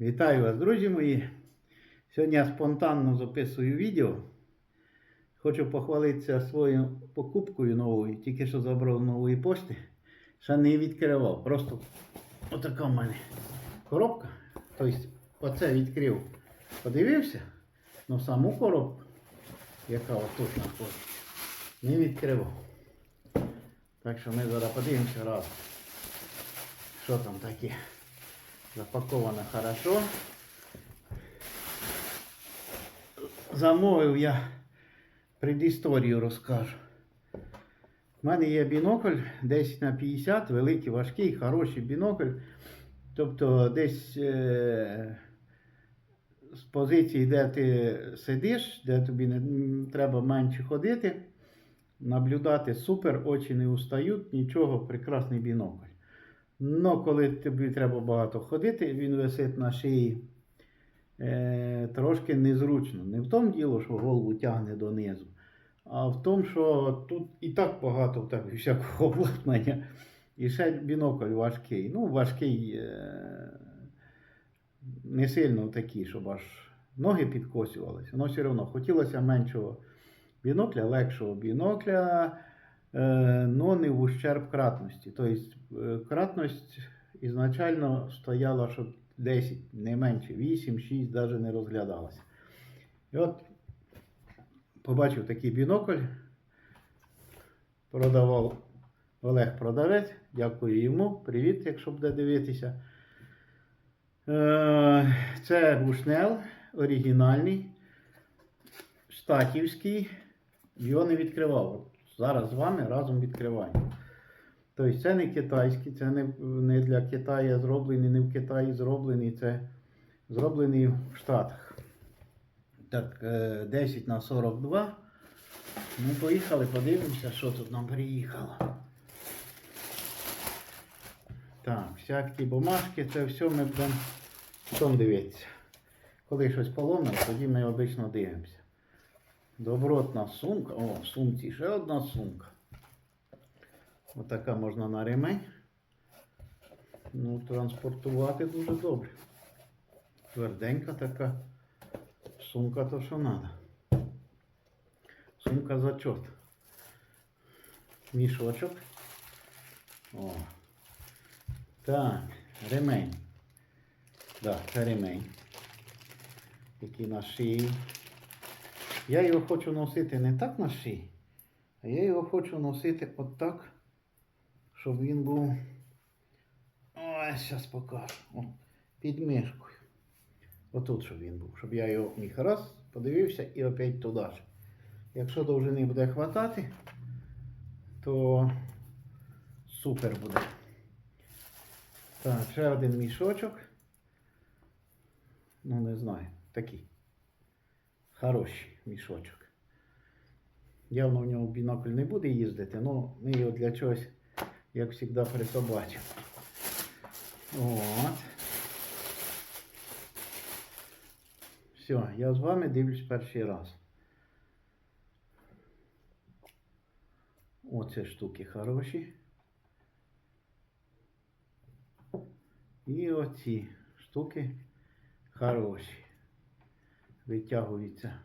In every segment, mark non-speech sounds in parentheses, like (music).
Вітаю вас, друзі мої. Сьогодні я спонтанно записую відео. Хочу похвалитися своєю покупкою новою, тільки що забрав нової пошти. Ще не відкривав. Просто отака в мене коробка. Тобто, оце відкрив. Подивився на саму коробку, яка отут знаходиться. Не відкривав. Так що ми зараз подивимося раз. Що там таке. Запаковано хорошо. Замовив я предісторію розкажу. У мене є бінокль 10 на 50, великий, важкий, хороший бінокль. Тобто десь е, з позиції, де ти сидиш, де тобі не треба менше ходити, наблюдати супер, очі не устають, нічого, прекрасний бінокль. Но коли тобі треба багато ходити, він висить на шиї е, трошки незручно. Не в тому діло, що голову тягне донизу, а в тому, що тут і так багато тебе всякого (laughs) обладнання. І ще бінокль важкий. Ну, важкий, е, не сильно такий, щоб аж ноги підкосювалися. Но все одно хотілося меншого бінокля, легшого бінокля. Е, но не в ущерб кратності. Тобто е, кратність ізначально стояла, що 10, не менше, 8, 6 навіть не розглядалася. І от побачив такий бінокль, продавав Олег Продавець, дякую йому, привіт, якщо буде дивитися. Е, Це Бушнел, оригінальний, штатівський, його не відкривав. Зараз з вами разом відкриваємо. Тобто це не китайський, це не, не для Китаю зроблений, не в Китаї зроблений, це зроблений в Штатах. Так, е, 10 на 42. Ну, поїхали, подивимося, що тут нам приїхало. Так, всякі бумажки, це все ми будемо дивитися. Коли щось поломано, тоді ми обично дивимося. Добротна сумка. О, в сумці ще одна сумка. Отака можна на ремень. Ну, транспортувати дуже добре. Тверденька така. Сумка то що треба. Сумка зачот. Мішочок. О. Так, ремень. Так, це ремень. Який на шиї. Я його хочу носити не так на шиї, а я його хочу носити отак, щоб він був. Ой, зараз покажу. О, під мишкою. Отут, щоб він був. Щоб я його міг раз, подивився і опять туди ж. Якщо довжини буде хватати, то супер буде. Так, ще один мішочок. Ну, не знаю, такий. Хороший мішочок. Явно в нього бінокль не буде їздити, але ми його для чогось, як завжди, присобачимо. От. Все, я з вами дивлюсь перший раз. Оце штуки хороші. І оці штуки хороші. Витягуються.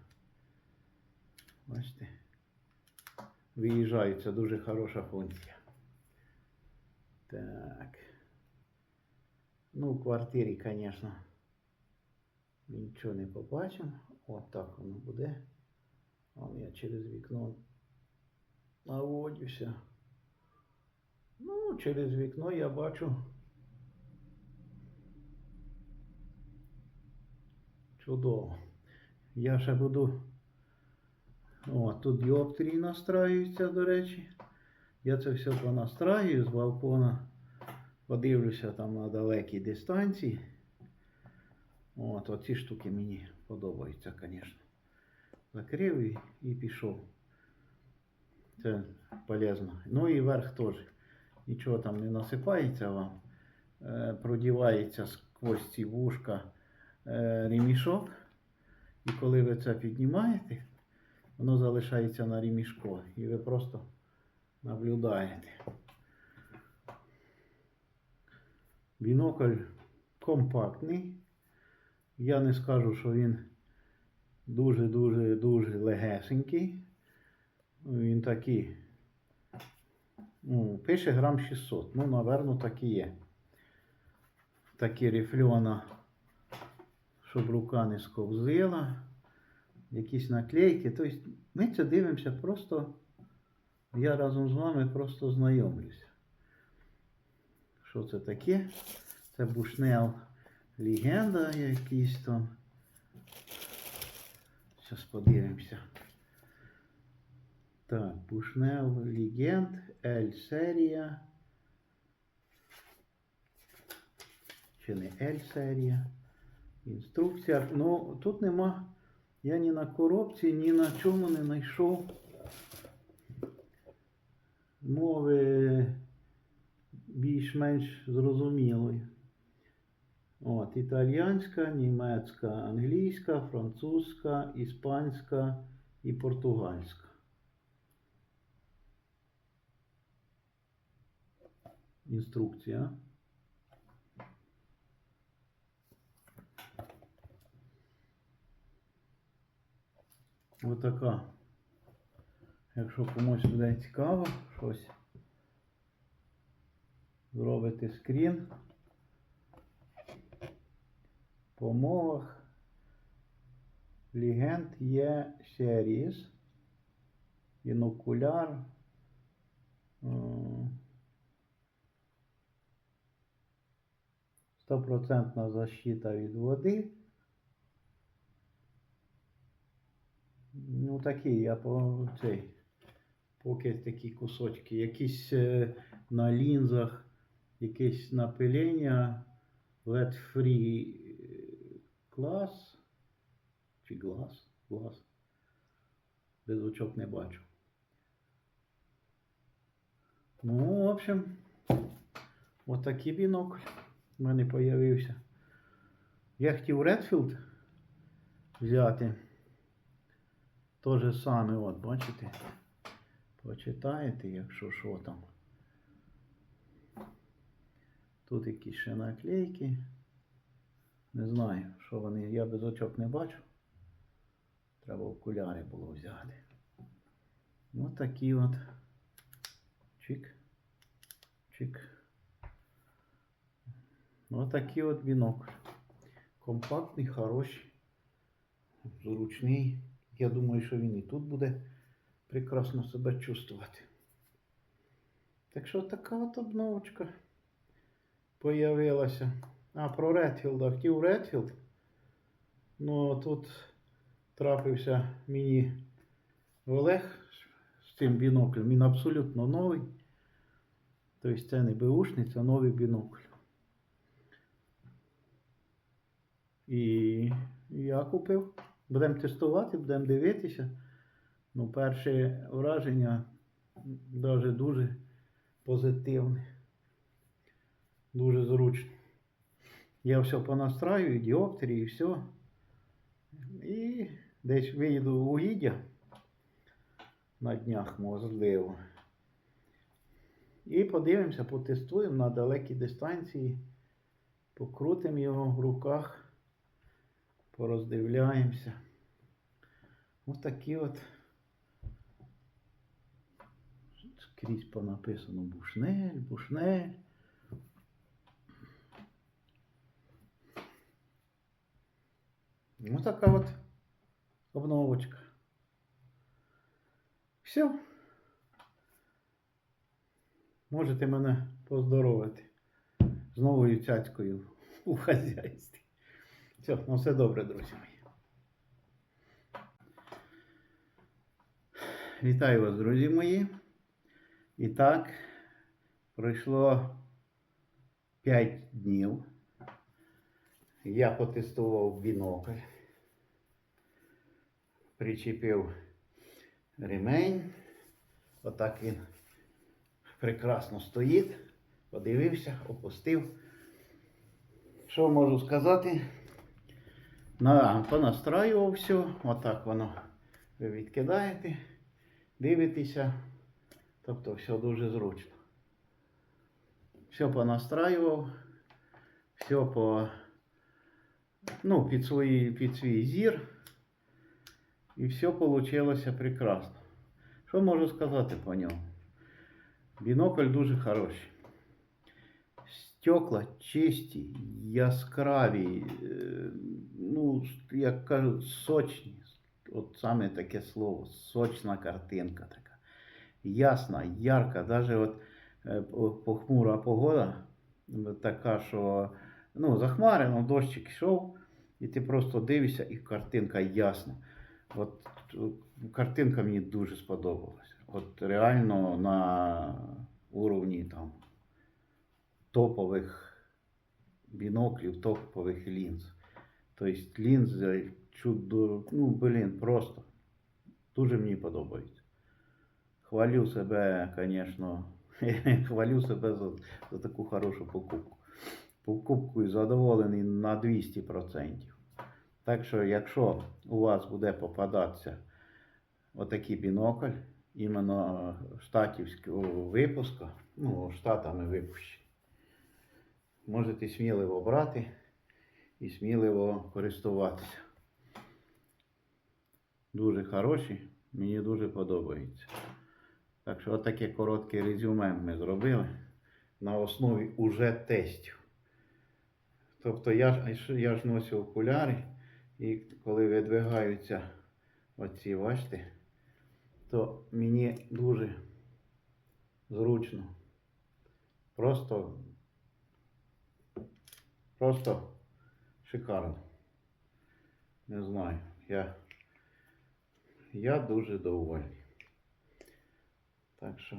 Бачите? Виїжджаються дуже хороша функція. Так. Ну, в квартирі, звісно, нічого не побачимо. От так воно буде. Вон я через вікно наводюся. Ну, через вікно я бачу. Чудово. Я ще буду. О, тут діоптрії настраюються, до речі. Я це все понастраю з балкона. Подивлюся там на далекій дистанції. От, оці штуки мені подобаються, звісно. Закрив і, і пішов. Це полезно. Ну і верх теж. Нічого там не насипається вам. Е, продівається сквозь ці вушка е, ремішок. І коли ви це піднімаєте, воно залишається на ремішку. І ви просто наблюдаєте. Бінокль компактний. Я не скажу, що він дуже-дуже дуже легесенький. Він такий. Ну, пише грам 600. Ну, напевно, так і є. Такі рифльона, щоб рука не сковзила. Якісь наклейки. Тобто ми це дивимося просто. Я разом з вами просто знайомлюся. Що це таке? Це Бушнел легенда якийсь там. Зараз подивимося. Так, Бушнел Легенд, L серія. Чи не L серія. Інструкція. Ну, тут нема. Я ні на коробці, ні на чому не знайшов мови більш-менш зрозумілої. От, італіянська, німецька, англійська, французька, іспанська і португальська. Інструкція. Отака. Якщо комусь буде цікаво щось, зробити скрін по мовах Легенд є Series, інокуляр. Стопроцентна защита від води. Ну такі, я по цей. Поки такі кусочки. Якісь е, на лінзах, якесь напилення, LED free клас. Чи глаз? Глаз. Без очок не бачу. Ну, в общем, отакий бінокль в мене появився. Я хотів Redfield взяти. То же саме, от, бачите? Почитаєте, якщо що там. Тут якісь ще наклейки. Не знаю, що вони. Я без очок не бачу. Треба окуляри було взяти. Ось такі от. Чик. Чик. Ось такий от бінокль. Компактний, хороший, зручний. Я думаю, що він і тут буде прекрасно себе чувствувати. Так що така от обновочка появилася. А, про Редфілда. Хотів Редфілд. Ну, тут трапився мені Олег з цим біноклем. Він абсолютно новий. Тобто це не беушний, це новий бінокль. І я купив. Будемо тестувати, будемо дивитися. Ну, перше враження дуже дуже позитивне. Дуже зручно. Я все понастраю, діоптрії, і все. І десь виїду в угіддя на днях, можливо. І подивимося, потестуємо на далекій дистанції. Покрутимо його в руках, пороздивляємося. Ось такі от скрізь понаписано бушнель, бушнель. Ось така от обновочка. Все. Можете мене поздоровити з новою цяцькою у хазяйстві. Все, ну все добре, друзі мої. Вітаю вас, друзі мої. І так, пройшло 5 днів. Я потестував бінокль. Причепив ремень. Отак він прекрасно стоїть. Подивився, опустив. Що можу сказати? На, понастраював все. Отак воно ви відкидаєте, дивитеся. Тобто все дуже зручно. Все понастраював, все по, ну, під, свої, під свій зір. І все вийшло прекрасно. Що можу сказати по ньому? Бінокль дуже хороший. Стекла чисті, яскраві, е, ну, як кажуть, сочні. От саме таке слово, сочна картинка така. Ясна, ярка, навіть от е, похмура погода така, що ну, захмарено, дощик йшов, і ти просто дивишся, і картинка ясна. От картинка мені дуже сподобалась. От реально на уровні там топових біноклів, топових лінз. Тобто лінзи чудо, ну, блін, просто дуже мені подобається. Хвалю себе, звісно, (laughs) хвалю себе за, за таку хорошу покупку. Покупкою задоволений на 200%. Так що, якщо у вас буде попадатися отакий бінокль, іменно штатівського випуску, ну, штатами випущені, можете сміливо брати і сміливо користуватися. Дуже хороші, мені дуже подобається. Так що отаке коротке резюме ми зробили на основі уже тестів. Тобто я, я ж носю окуляри, і коли видвигаються оці бачите, то мені дуже зручно. Просто, просто шикарно. Не знаю. Я, я дуже довольний. Так що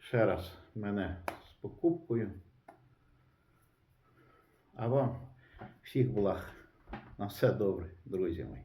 ще раз мене з покупкою. А вам всіх благ. На все добре, друзі мої.